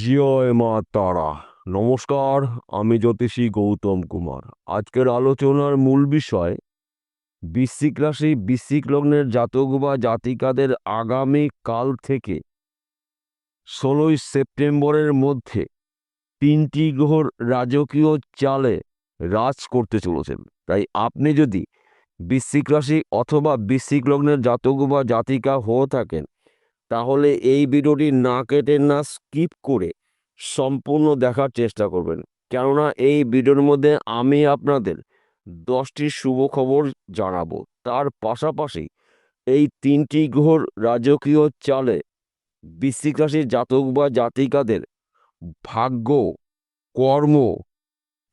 জয় মা তারা। নমস্কার, আমি জ্যোতিষী গৌতম কুমার। আজকের আলোচনার মূল বিষয়, বৃশ্চিক রাশি, বৃশ্চিক লগ্নের জাতক বা জাতিকাদের আগামী কাল থেকে ষোলোই সেপ্টেম্বরের মধ্যে তিনটি গ্রহর রাজকীয় চালে রাজ করতে চলেছেন। তাই আপনি যদি বৃশ্চিক রাশি অথবা বৃশ্চিক লগ্নের জাতক বা জাতিকা হয়ে থাকেন তাহলে এই ভিডিওটি না কেটে না স্কিপ করে সম্পূর্ণ দেখার চেষ্টা করবেন। কেননা এই ভিডিওর মধ্যে আমি আপনাদের দশটি শুভ খবর জানাব। তার পাশাপাশি এই তিনটি গ্রহর রাজকীয় চালে বৃশ্চিক রাশির জাতক বা জাতিকাদের ভাগ্য, কর্ম,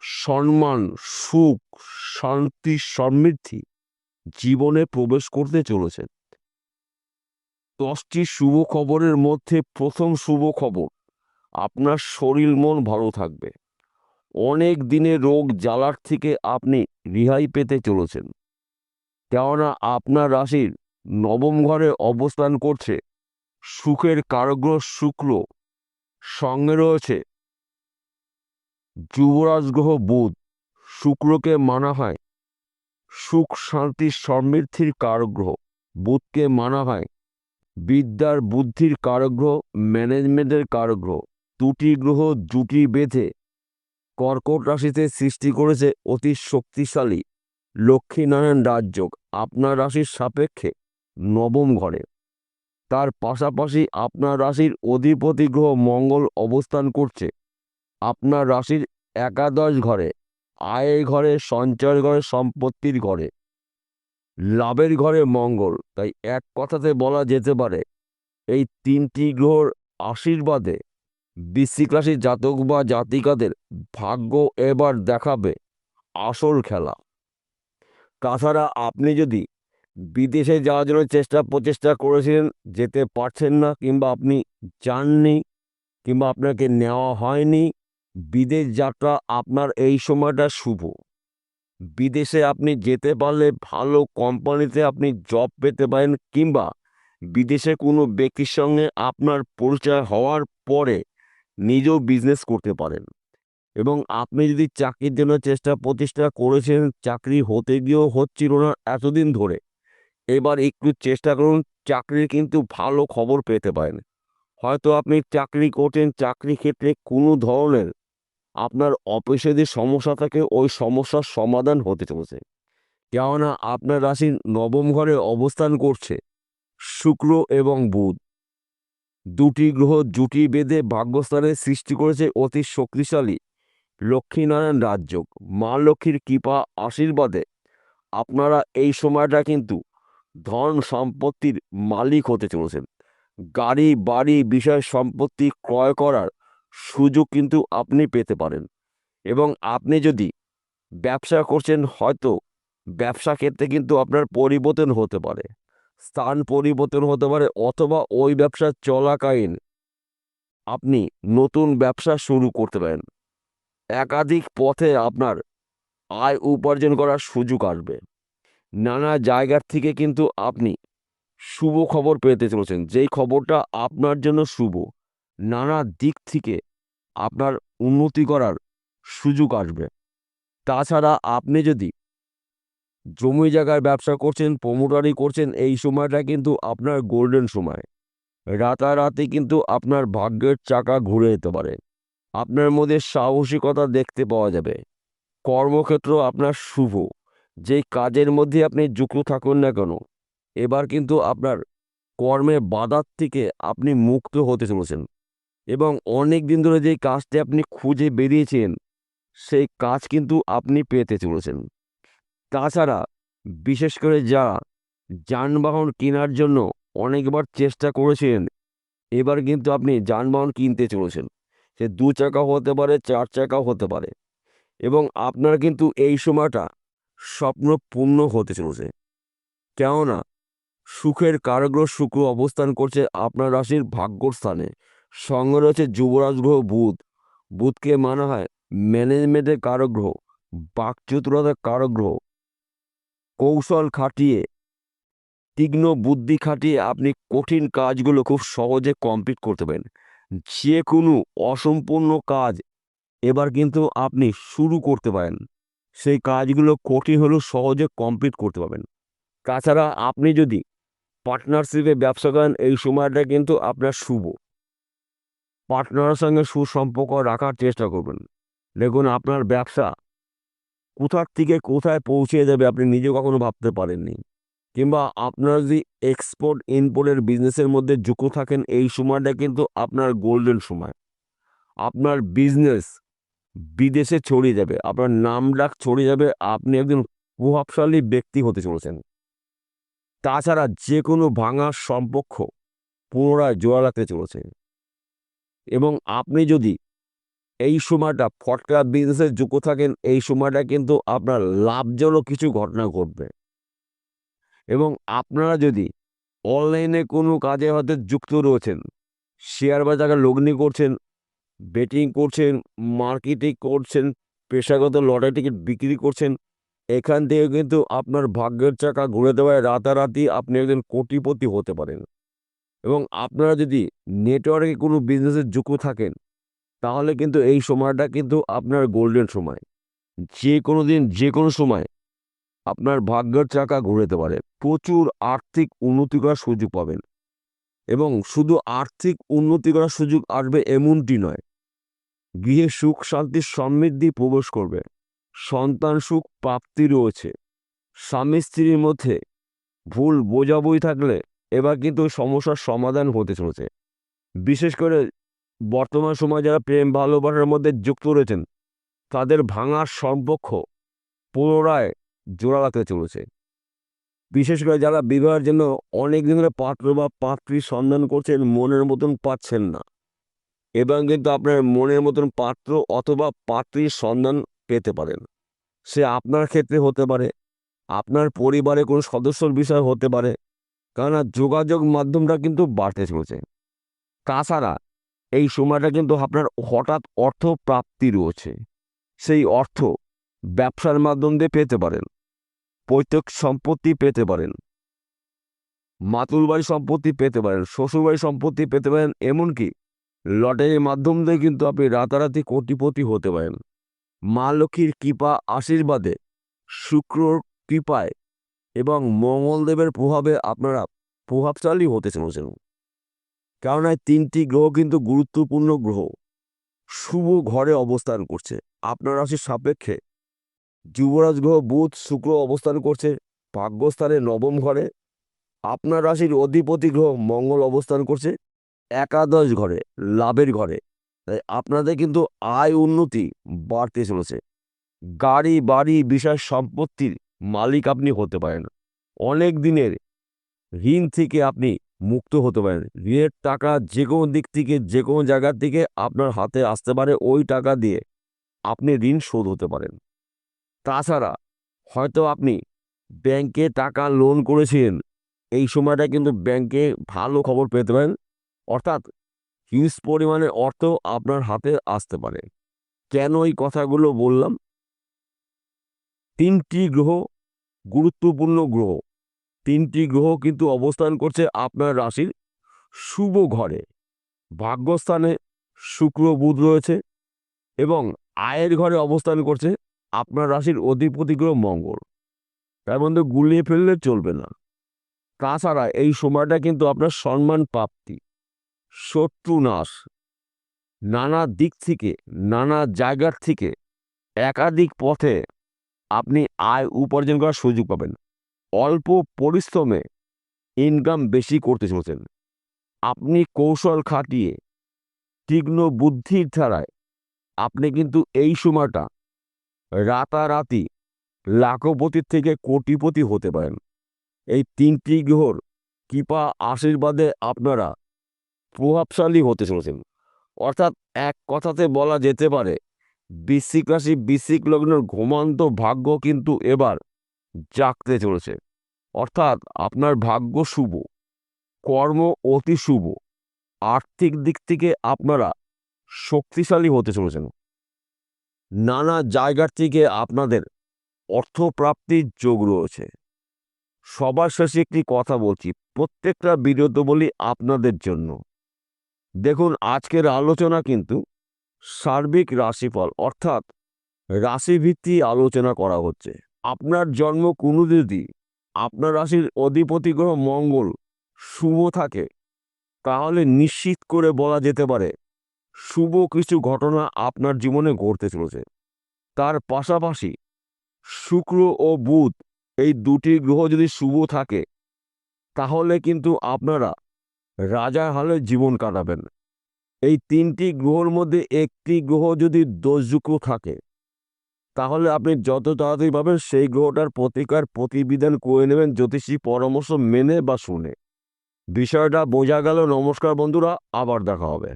সম্মান, সুখ, শান্তি, সমৃদ্ধি জীবনে প্রবেশ করতে চলেছে। দশটি শুভ খবরের মধ্যে প্রথম শুভ খবর, আপনার শরীর মন ভালো থাকবে। অনেক দিনে রোগ জ্বালার থেকে আপনি রেহাই পেতে চলেছেন। কেননা আপনার রাশির নবম ঘরে অবস্থান করছে, সুখের কারগ্রহ শুক্র সঙ্গে রয়েছে যুবরাজ গ্রহ বুধ, শুক্রকে মানা হয়, সুখ শান্তি সমৃদ্ধির কারগ্রহ, বুধকে মানা হয় বিদ্যার বুদ্ধির কারগ্রহ, ম্যানেজমেন্টের কারগ্রহ, দুটি গ্রহ জুটি বেঁধে কর্কট রাশিতে সৃষ্টি করেছে অতি শক্তিশালী লক্ষ্মীনারায়ণ রাজযোগ, আপনার রাশির সাপেক্ষে নবম ঘরে। তার পাশাপাশি আপনার রাশির অধিপতি গ্রহ মঙ্গল অবস্থান করছে। আপনার রাশির একাদশ ঘরে আয়ের ঘরে সঞ্চয়ের ঘরে, সম্পত্তির ঘরে। লাভের ঘরে মঙ্গল। তাই এক কথাতে বলা যেতে পারে, এই তিনটি গ্রহর আশীর্বাদে বৃশ্চিক রাশির জাতক বা জাতিকাদের ভাগ্য এবার দেখাবে আসল খেলা। তাছাড়া আপনি যদি বিদেশে যাওয়ার জন্য চেষ্টা প্রচেষ্টা করেছিলেন, যেতে পারছেন না কিংবা আপনি যাননি কিংবা আপনাকে নেওয়া হয়নি, বিদেশ যাত্রা আপনার এই সময়টা শুভ। বিদেশে আপনি যেতে পারলে ভালো কোম্পানিতে আপনি জব পেতে পারেন কিংবা বিদেশে কোনো ব্যক্তির সঙ্গে আপনার পরিচয় হওয়ার পরে নিজেও বিজনেস করতে পারেন। এবং আপনি যদি চাকরির জন্য চেষ্টা প্রতিষ্ঠা করেছেন, চাকরি হতে গিয়েও হচ্ছিল না এতদিন ধরে। এবার একটু চেষ্টা করুন, চাকরির কিন্তু ভালো খবর পেতে পারেন। হয়তো আপনি চাকরি করছেন চাকরি ক্ষেত্রে কোনো ধরনের আপনার অফিসে যে সমস্যা থাকে, ওই সমস্যার সমাধান হতে চলেছে। কেননা আপনার রাশির নবম ঘরে অবস্থান করছে, শুক্র এবং বুধ। দুটি গ্রহ জুটি বেঁধে ভাগ্যস্থানে সৃষ্টি করেছে অতি শক্তিশালী লক্ষ্মীনারায়ণ রাজযোগ মা লক্ষ্মীর কৃপা আশীর্বাদে আপনারা এই সময়টা কিন্তু ধন সম্পত্তির মালিক হতে চলেছেন। গাড়ি, বাড়ি বিষয় সম্পত্তি ক্রয় করার সুযোগ কিন্তু আপনি পেতে পারেন। এবং আপনি যদি ব্যবসা করছেন, হয়তো ব্যবসা ক্ষেত্রে কিন্তু আপনার পরিবর্তন হতে পারে। স্থান পরিবর্তন হতে পারে অথবা ওই ব্যবসা চলাকালীন আপনি নতুন ব্যবসা শুরু করতে পারেন। একাধিক পথে আপনার আয় উপার্জন করার সুযোগ আসবে। নানা জায়গার থেকে কিন্তু আপনি শুভ খবর পেতে চলেছেন। যেই খবরটা আপনার জন্য শুভ। নানা দিক থেকে আপনার উন্নতি করার সুযোগ আসবে। তাছাড়া আপনি যদি জমি জায়গায় ব্যবসা করছেন প্রমোটারি করছেন, এই সময়টা কিন্তু আপনার গোল্ডেন সময়। রাতারাতি কিন্তু আপনার ভাগ্যের চাকা ঘুরে যেতে পারে। আপনার মধ্যে সাহসিকতা দেখতে পাওয়া যাবে। কর্মক্ষেত্র আপনার শুভ। যেই কাজের মধ্যে আপনি যুক্ত থাকুন না কেন, এবার কিন্তু আপনার কর্মে বাধার থেকে আপনি মুক্ত হতে চলেছেন। এবং অনেক দিন ধরে যেই কাজটি আপনি খুঁজে বেরিয়েছেন, সেই কাজ কিন্তু আপনি পেতে চলেছেন। তাছাড়া বিশেষ করে যারা যানবাহন কেনার জন্য অনেকবার চেষ্টা করেছেন, এবার কিন্তু আপনি যানবাহন কিনতে চলেছেন। সে দু চাকা হতে পারে, চার চাকাও হতে পারে এবং আপনার কিন্তু এই সময়টা স্বপ্ন পূর্ণ হতে চলেছে। কেননা সুখের কারগ্রহ শুক্র অবস্থান করছে আপনার রাশির ভাগ্যর স্থানে সঙ্গে রয়েছে যুবরাজ গ্রহ বুধ। বুধকে মানা হয় ম্যানেজমেন্টের কারগ্রহ, বাকচতুরতার কারগ্রহ। কৌশল খাটিয়ে, তীক্ষ্ণ বুদ্ধি খাটিয়ে আপনি কঠিন কাজগুলো খুব সহজে কমপ্লিট করতে পারেন। যে কোনো অসম্পূর্ণ কাজ এবার কিন্তু আপনি শুরু করতে পারেন। সেই কাজগুলো কঠিন হলেও সহজে কমপ্লিট করতে পারবেন। তাছাড়া আপনি যদি পার্টনারশিপে ব্যবসা করেন, এই সময়টা কিন্তু আপনার শুভ। পার্টনারের সঙ্গে সুসম্পর্ক রাখার চেষ্টা করবেন। দেখুন, আপনার ব্যবসা কোথার থেকে কোথায় পৌঁছে যাবে আপনি নিজে কখনো ভাবতে পারেননি। কিংবা আপনার যদি এক্সপোর্ট ইম্পোর্টের বিজনেসের মধ্যে যুক্ত থাকেন, এই সময়টা কিন্তু আপনার গোল্ডেন সময়। আপনার বিজনেস বিদেশে ছড়িয়ে যাবে, আপনার নাম ডাক ছড়িয়ে যাবে, আপনি একজন প্রভাবশালী ব্যক্তি হতে চলেছেন। তাছাড়া যে কোনো ভাঙা সম্পর্ক পুনরায় জোড়া লাগতে চলেছে। এবং আপনি যদি এই সময়টা ফটকা বিজনেসে যুক্ত থাকেন, এই সময়টা কিন্তু আপনার লাভজনক কিছু ঘটনা ঘটবে। এবং আপনারা যদি অনলাইনে কোনো কাজে হয়তো যুক্ত রয়েছেন শেয়ার বাজারে লগ্নি করছেন বেটিং করছেন মার্কেটিং করছেন, পেশাগত লটারি টিকিট বিক্রি করছেন, এখান থেকে কিন্তু আপনার ভাগ্যের চাকা ঘুরে দেওয়ায় রাতারাতি আপনি একজন কোটিপতি হতে পারেন। এবং আপনারা যদি নেটওয়ার্কে কোনো বিজনেসে যুক্ত থাকেন, তাহলে কিন্তু এই সময়টা কিন্তু আপনার গোল্ডেন সময়। যে কোনো দিন, যে কোনো সময় আপনার ভাগ্যের চাকা ঘুরেতে পারে। প্রচুর আর্থিক উন্নতি করার সুযোগ পাবেন। এবং শুধু আর্থিক উন্নতি করার সুযোগ আসবে এমনটি নয়, গৃহে সুখ, শান্তি, সমৃদ্ধি প্রবেশ করবে। সন্তান সুখ, প্রাপ্তি রয়েছে। স্বামী স্ত্রীর মধ্যে ভুল বোঝাবই থাকলে এবার কিন্তু সমস্যার সমাধান হতে চলেছে। বিশেষ করে বর্তমান সময় যারা প্রেম ভালোবাসার মধ্যে যুক্ত রয়েছেন, তাদের ভাঙার সম্পর্ক পুনরায় জোড়া লাগতে চলেছে। বিশেষ করে যারা বিবাহের জন্য অনেক দিন ধরে পাত্র বা পাত্রীর সন্ধান করছেন, মনের মতন পাচ্ছেন না। এবং কিন্তু আপনার মনের মতন পাত্র অথবা পাত্রীর সন্ধান পেতে পারেন। সে আপনার ক্ষেত্রে হতে পারে, আপনার পরিবারে কোনো সদস্যর বিষয় হতে পারে কেননা যোগাযোগ মাধ্যমটা কিন্তু বাড়তে চলেছে। তাছাড়া এই সময়টা কিন্তু আপনার হঠাৎ অর্থ প্রাপ্তি রয়েছে। সেই অর্থ ব্যবসার মাধ্যম দিয়ে পেতে পারেন, পৈতৃক সম্পত্তি পেতে পারেন মাতুলবাড়ি সম্পত্তি পেতে পারেন শ্বশুরবাড়ি সম্পত্তি পেতে পারেন, এমনকি লটারির মাধ্যম দিয়ে কিন্তু আপনি রাতারাতি কোটিপতি হতে পারেন। মা লক্ষ্মীর কৃপা, আশীর্বাদে শুক্রর কৃপায় এবং মঙ্গলদেবের প্রভাবে আপনারা প্রভাবশালী হতে চলেছেন কারণ এই তিনটি গ্রহ কিন্তু গুরুত্বপূর্ণ গ্রহ। শুভ ঘরে অবস্থান করছে। আপনার রাশির সাপেক্ষে যুবরাজ গ্রহ বুধ শুক্র অবস্থান করছে। ভাগ্যস্থানে নবম ঘরে। আপনার রাশির অধিপতি গ্রহ মঙ্গল অবস্থান করছে। একাদশ ঘরে, লাভের ঘরে। তাই আপনাদের কিন্তু আয় উন্নতি বাড়তে চলেছে। গাড়ি, বাড়ি, বিষয়, সম্পত্তির মালিক আপনি হতে পারেন। অনেক দিনের ঋণ থেকে আপনি মুক্ত হতে পারেন। ঋণের টাকা যে কোনো দিক থেকে যে কোনো জায়গার থেকে আপনার হাতে আসতে পারে, ওই টাকা দিয়ে আপনি ঋণ শোধ হতে পারেন। তাছাড়া হয়তো আপনি ব্যাংকে টাকা লোন করেছিলেন, এই সময়টা কিন্তু ব্যাংকে ভালো খবর পেতে পারেন। অর্থাৎ হিউজ পরিমাণে অর্থ আপনার হাতে আসতে পারে। কেন এই কথাগুলো বললাম? তিনটি গ্রহ গুরুত্বপূর্ণ গ্রহ। তিনটি গ্রহ কিন্তু অবস্থান করছে আপনার রাশির শুভ ঘরে। ভাগ্যস্থানে শুক্র, বুধ রয়েছে এবং আয়ের ঘরে অবস্থান করছে আপনার রাশির অধিপতি গ্রহ মঙ্গল। তার মধ্যে গুলিয়ে ফেললে চলবে না। তাছাড়া এই সময়টা কিন্তু আপনার সম্মান প্রাপ্তি, শত্রু নাশ। নানা দিক থেকে, নানা জায়গার থেকে একাধিক পথে আপনি আয় উপার্জন করার সুযোগ পাবেন। অল্প পরিশ্রমে ইনকাম বেশি করতে চলেছেন। আপনি কৌশল খাটিয়ে তীক্ষ্ণ বুদ্ধির ধারায় আপনি কিন্তু এই সময়টা রাতারাতি লাখপতির থেকে কোটিপতি হতে পারেন। এই তিনটি গ্রহর কৃপা আশীর্বাদে আপনারা প্রভাবশালী হতে চলেছেন। অর্থাৎ এক কথাতে বলা যেতে পারে বৃশ্চিক রাশি বৃশ্চিক লগ্নের ঘুমান্ত ভাগ্য কিন্তু এবার জাগতে চলেছে। অর্থাৎ আপনার ভাগ্য শুভ, কর্ম অতি শুভ, আর্থিক দিক থেকে আপনারা শক্তিশালী হতে চলেছেন। নানা জায়গার থেকে আপনাদের অর্থপ্রাপ্তির যোগ রয়েছে। সবার শেষে একটি কথা বলছি, প্রত্যেকটা ভিডিওতে বলি আপনাদের জন্য। দেখুন, আজকের আলোচনা কিন্তু সার্বিক রাশিফল, অর্থাৎ রাশিভিত্তি আলোচনা করা হচ্ছে। আপনার জন্ম কোনো যদি আপনার রাশির অধিপতি গ্রহ মঙ্গল, শুভ থাকে। তাহলে নিশ্চিত করে বলা যেতে পারে, শুভ কিছু ঘটনা আপনার জীবনে ঘটতে চলেছে। তার পাশাপাশি শুক্র ও বুধ, এই দুটি গ্রহ যদি শুভ থাকে, তাহলে কিন্তু আপনারা রাজার হালে জীবন কাটাবেন। এই তিনটি গ্রহর মধ্যে একটি গ্রহ যদি দোষযুক্ত থাকে, তাহলে আপনি যত তাড়াতাড়ি পাবেন সেই গ্রহটার প্রতিকার প্রতিবিধান করে নেবেন জ্যোতিষী পরামর্শ মেনে বা শুনে। বিষয়টা বোঝা গেল। নমস্কার বন্ধুরা, আবার দেখা হবে।